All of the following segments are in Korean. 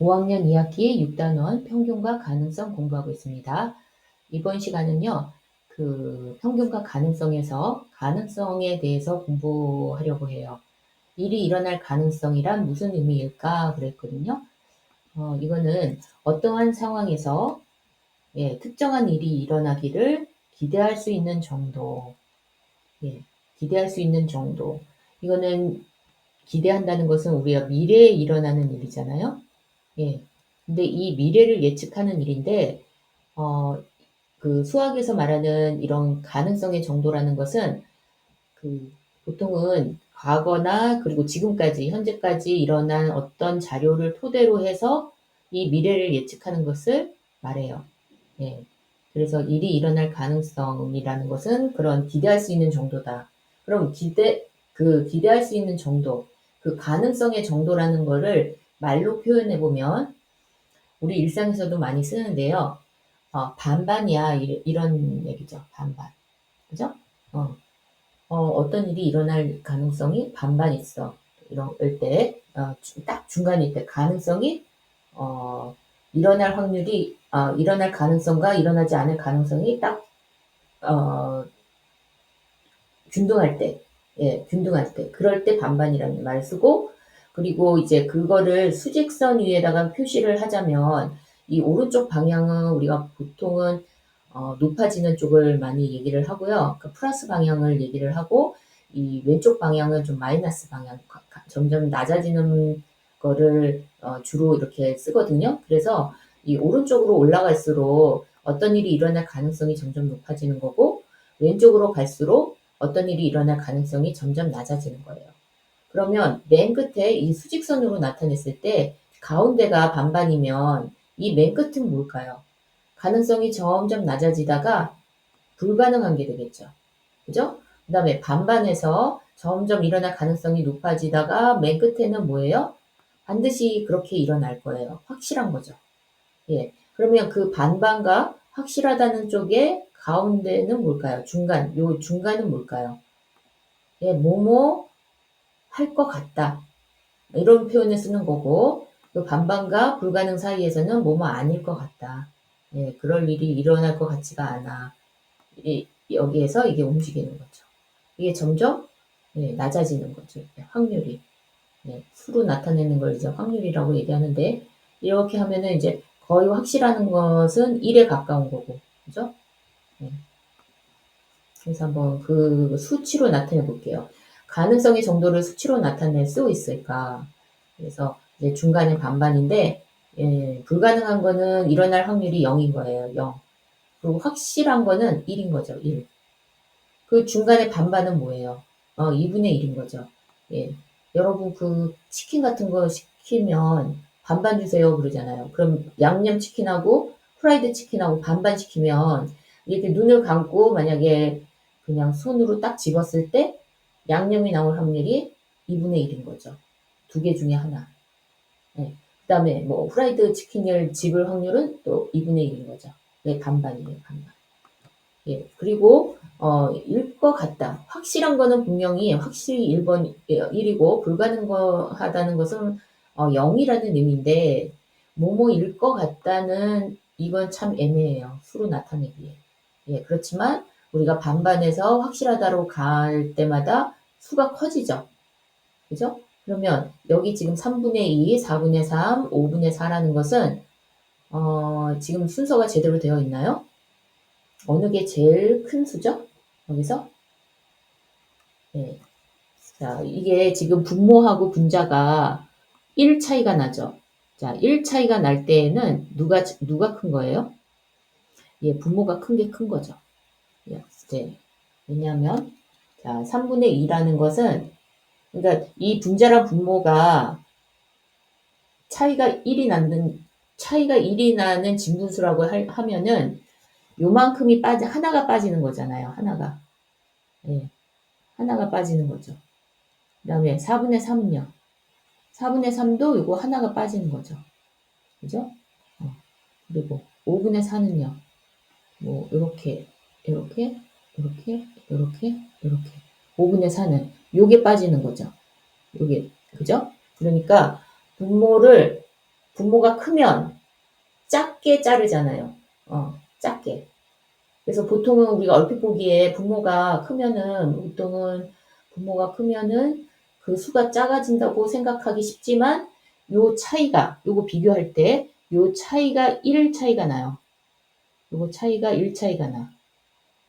5학년 2학기 6단원 평균과 가능성 공부하고 있습니다. 이번 시간은요, 그 평균과 가능성에서 가능성에 대해서 공부하려고 해요. 일이 일어날 가능성이란 무슨 의미일까 그랬거든요. 어, 이거는 어떠한 상황에서 예, 특정한 일이 일어나기를 기대할 수 있는 정도, 예, 기대할 수 있는 정도. 이거는 기대한다는 것은 우리가 미래에 일어나는 일이잖아요. 예. 근데 이 미래를 예측하는 일인데, 어, 그 수학에서 말하는 이런 가능성의 정도라는 것은 그 보통은 과거나 그리고 지금까지, 현재까지 일어난 어떤 자료를 토대로 해서 이 미래를 예측하는 것을 말해요. 예. 그래서 일이 일어날 가능성이라는 것은 그런 기대할 수 있는 정도다. 그럼 기대, 그 기대할 수 있는 정도, 그 가능성의 정도라는 거를 말로 표현해 보면 우리 일상에서도 많이 쓰는데요. 어, 반반이야 이, 런 얘기죠. 반반. 그죠? 어, 어, 떤 일이 일어날 가능성이 반반 있어. 이런 때, 어, 딱 중간일 때 가능성이 어, 일어날 확률이 어, 일어날 가능성과 일어나지 않을 가능성이 딱 어, 균등할 때, 예, 균등할 때, 그럴 때 반반이라는 말을 쓰고 그리고 이제 그거를 수직선 위에다가 표시를 하자면 이 오른쪽 방향은 우리가 보통은 어, 높아지는 쪽을 많이 얘기를 하고요. 그 플러스 방향을 얘기를 하고 이 왼쪽 방향은 좀 마이너스 방향, 점점 낮아지는 거를 어, 주로 이렇게 쓰거든요. 그래서 이 오른쪽으로 올라갈수록 어떤 일이 일어날 가능성이 점점 높아지는 거고 왼쪽으로 갈수록 어떤 일이 일어날 가능성이 점점 낮아지는 거예요. 그러면 맨 끝에 이 수직선으로 나타냈을 때 가운데가 반반이면 이 맨 끝은 뭘까요? 가능성이 점점 낮아지다가 불가능한 게 되겠죠. 그죠? 그 다음에 반반에서 점점 일어날 가능성이 높아지다가 맨 끝에는 뭐예요? 반드시 그렇게 일어날 거예요. 확실한 거죠. 예. 그러면 그 반반과 확실하다는 쪽에 가운데는 뭘까요? 중간, 요 중간은 뭘까요? 예, 뭐뭐 할 것 같다. 이런 표현을 쓰는 거고, 그 반반과 불가능 사이에서는 뭐뭐 아닐 것 같다. 예, 그럴 일이 일어날 것 같지가 않아. 이, 여기에서 이게 움직이는 거죠. 이게 점점 예, 낮아지는 거죠. 확률이. 예, 수로 나타내는 걸 이제 확률이라고 얘기하는데, 이렇게 하면은 이제 거의 확실한 것은 1에 가까운 거고, 그죠? 네. 그래서 한번 그 수치로 나타내 볼게요. 가능성의 정도를 수치로 나타낼 수 있을까? 그래서 이제 중간에 반반인데, 예, 불가능한 거는 일어날 확률이 0인 거예요. 0. 그리고 확실한 거는 1인 거죠. 1. 그 중간에 반반은 뭐예요? 어, 2분의 1인 거죠. 예. 여러분 그 치킨 같은 거 시키면 반반 주세요 그러잖아요. 그럼 양념 치킨하고 프라이드 치킨하고 반반 시키면 이렇게 눈을 감고 만약에 그냥 손으로 딱 집었을 때 양념이 나올 확률이 2분의 1인 거죠. 두 개 중에 하나. 네. 그 다음에 뭐 프라이드 치킨을 집을 확률은 또 2분의 1인 거죠. 네, 반반이에요, 반반. 예, 그리고, 어, 일 것 같다. 확실한 거는 분명히 확실히 1번, 1이고, 불가능하다는 것은 어, 0이라는 의미인데, 뭐뭐일 것 같다는 이건 참 애매해요. 수로 나타내기에. 예, 그렇지만 우리가 반반에서 확실하다로 갈 때마다 수가 커지죠. 그죠? 그러면 여기 지금 3분의 2, 4분의 3, 5분의 4라는 것은 어, 지금 순서가 제대로 되어 있나요? 어느 게 제일 큰 수죠? 여기서? 네. 자, 이게 지금 분모하고 분자가 1 차이가 나죠. 자, 1 차이가 날 때에는 누가, 누가 큰 거예요? 예, 분모가 큰 게 큰 거죠. 예, 네. 왜냐하면, 자, 3분의 2라는 것은, 그러니까 이 분자랑 분모가 차이가 1이 나는, 차이가 1이 나는 진분수라고 하 면은, 요만큼이 빠지, 하나가 빠지는 거잖아요. 하나가. 예. 하나가 빠지는 거죠. 그 다음에 4분의 3은요. 4분의 3도 이거 하나가 빠지는 거죠. 그죠? 어. 그리고 5분의 4는요. 뭐, 요렇게, 요렇게, 요렇게, 요렇게, 요렇게. 5분의 4는 요게 빠지는 거죠. 요게, 그죠? 그러니까 분모를 분모가 크면 작게 자르잖아요. 어, 작게. 그래서 보통은 우리가 얼핏 보기에 분모가 크면은 보통은 분모가 크면은 그 수가 작아진다고 생각하기 쉽지만 요 차이가 요거 비교할 때 요 차이가 1 차이가 나요. 요거 차이가 1 차이가 나.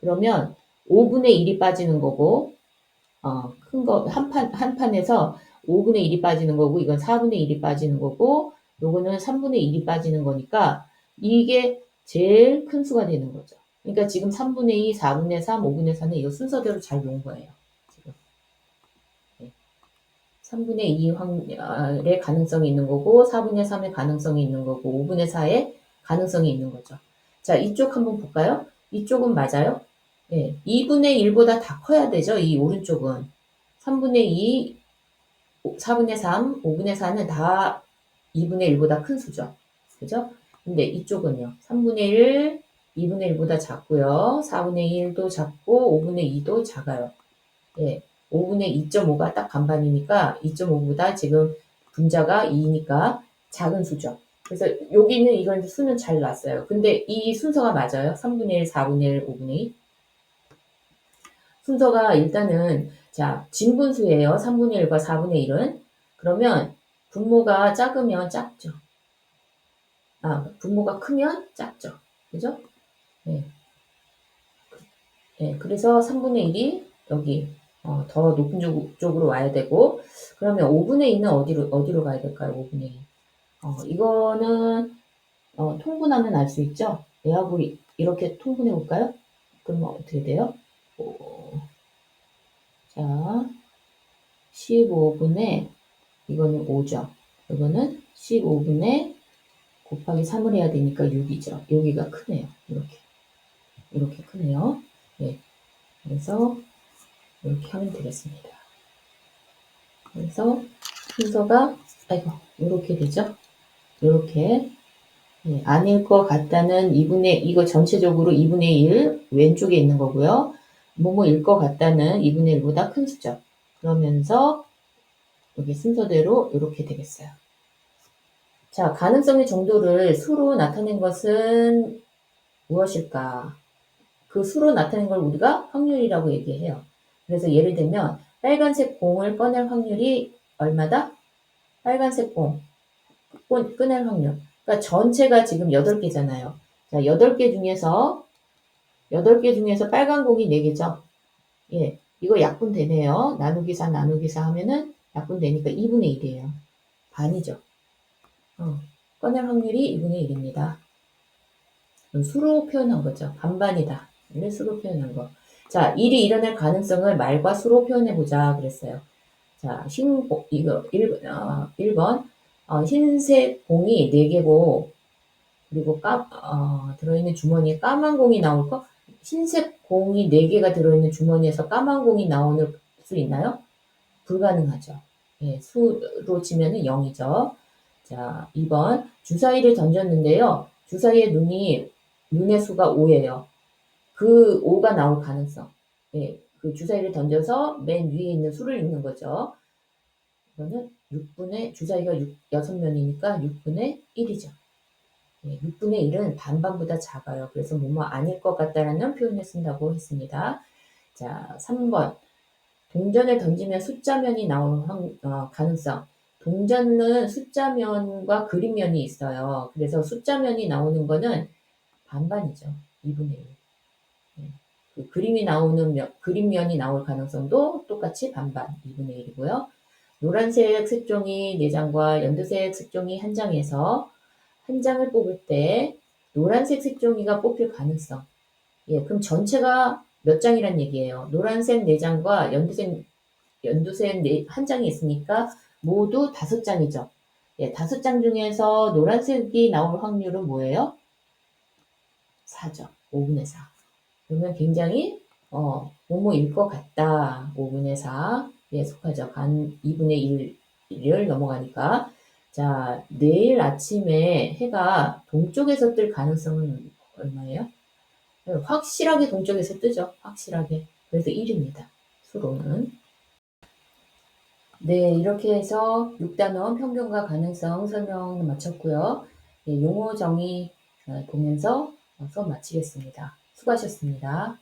그러면 5분의 1이 빠지는 거고 어, 큰 거 한 판 한 판에서 5분의 1이 빠지는 거고 이건 4분의 1이 빠지는 거고 요거는 3분의 1이 빠지는 거니까 이게 제일 큰 수가 되는 거죠. 그러니까 지금 3분의 2, 4분의 3, 5분의 4는 이거 순서대로 잘 놓은 거예요. 지금. 네. 3분의 2 확률의 가능성이 있는 거고 4분의 3의 가능성이 있는 거고 5분의 4의 가능성이 있는 거죠. 자, 이쪽 한번 볼까요? 이쪽은 맞아요? 네, 2분의 1보다 다 커야 되죠. 이 오른쪽은. 3분의 2, 4분의 3, 5분의 4는 다 2분의 1보다 큰 수죠. 그죠? 근데 이쪽은요. 3분의 1, 2분의 1보다 작고요. 4분의 1도 작고 5분의 2도 작아요. 예. 5분의 2.5가 딱 반반이니까 2.5보다 지금 분자가 2니까 작은 수죠. 그래서 여기는 이건 수는 잘 났어요. 근데 이 순서가 맞아요. 3분의 1, 4분의 1, 5분의 2. 순서가 일단은 자 진분수예요. 3분의 1과 4분의 1은 그러면 분모가 작으면 작죠. 아 분모가 크면 작죠. 그죠? 네. 네, 그래서 3분의 1이 여기 어, 더 높은 쪽 으로 와야 되고 그러면 5분의 2는 어디로 어디로 가야 될까요? 5분의 2. 어, 이거는 어, 통분하면 알 수 있죠. 얘하고 이렇게 통분해 볼까요? 그러면 어떻게 돼요? 오, 자, 15분의 이거는 5죠. 이거는 15분의 곱하기 3을 해야 되니까 6이죠. 여기가 크네요. 이렇게. 이렇게 크네요. 네. 그래서 이렇게 하면 되겠습니다. 그래서 순서가 아이고 이렇게 되죠. 이렇게 네, 아닐 것 같다는 2분의 이거 전체적으로 2분의 1 왼쪽에 있는 거고요. 뭐뭐일 것 같다는 2분의 1보다 큰 수죠. 그러면서 여기 순서대로 이렇게 되겠어요. 자, 가능성의 정도를 수로 나타낸 것은 무엇일까? 그 수로 나타낸 걸 우리가 확률이라고 얘기해요. 그래서 예를 들면 빨간색 공을 꺼낼 확률이 얼마다? 빨간색 공 꺼낼 확률. 그러니까 전체가 지금 8개잖아요. 자, 8개 중에서 8개 중에서 빨간 공이 4개죠. 예. 이거 약분 되네요. 나누기 4 나누기 4 하면은 약분 되니까 2분의 1이에요. 반이죠. 어, 꺼낼 확률이 2분의 1입니다. 수로 표현한 거죠. 반반이다. 를 수로 표현한 거. 자, 일이 일어날 가능성을 말과 수로 표현해 보자 그랬어요. 자, 흰, 이거 1, 어, 1번. 어, 흰색 공이 4개고, 그리고 까, 어, 들어있는 주머니에 까만 공이 나올 거? 흰색 공이 4개가 들어있는 주머니에서 까만 공이 나오는 수 있나요? 불가능하죠. 예, 수로 치면은 0이죠. 자, 2번. 주사위를 던졌는데요. 주사위의 눈이, 눈의 수가 5예요. 그 5가 나올 가능성. 예, 그 주사위를 던져서 맨 위에 있는 수를 읽는 거죠. 이거는 6분의, 주사위가 6, 6면이니까 6분의 1이죠. 예, 6분의 1은 반반보다 작아요. 그래서 뭐뭐 아닐 것 같다라는 표현을 쓴다고 했습니다. 자, 3번. 동전을 던지면 숫자면이 나올 어, 가능성. 동전은 숫자면과 그림면이 있어요. 그래서 숫자면이 나오는 거는 반반이죠. 2분의 1. 예, 그 그림이 나오는 면, 그림면이 나올 가능성도 똑같이 반반 2분의 1이고요. 노란색 색종이 4장과 연두색 색종이 1장에서 한 장을 뽑을 때 노란색 색종이가 뽑힐 가능성. 예, 그럼 전체가 몇 장이란 얘기예요. 노란색 4장과 연두색, 연두색 4, 한 장이 있으니까 모두 다섯 장이죠. 예, 다섯 장 중에서 노란색이 나올 확률은 뭐예요? 4죠. 5분의 4. 그러면 굉장히 어, 뭐뭐일 것 같다. 5분의 4에 속하죠. 간 2분의 1을 넘어가니까. 자, 내일 아침에 해가 동쪽에서 뜰 가능성은 얼마예요? 확실하게 동쪽에서 뜨죠. 확실하게. 그래서 1입니다. 수로는. 네, 이렇게 해서 6단원 편견과 가능성 설명 마쳤고요. 예, 용어 정의 어, 보면서 어, 수업 마치겠습니다. 수고하셨습니다.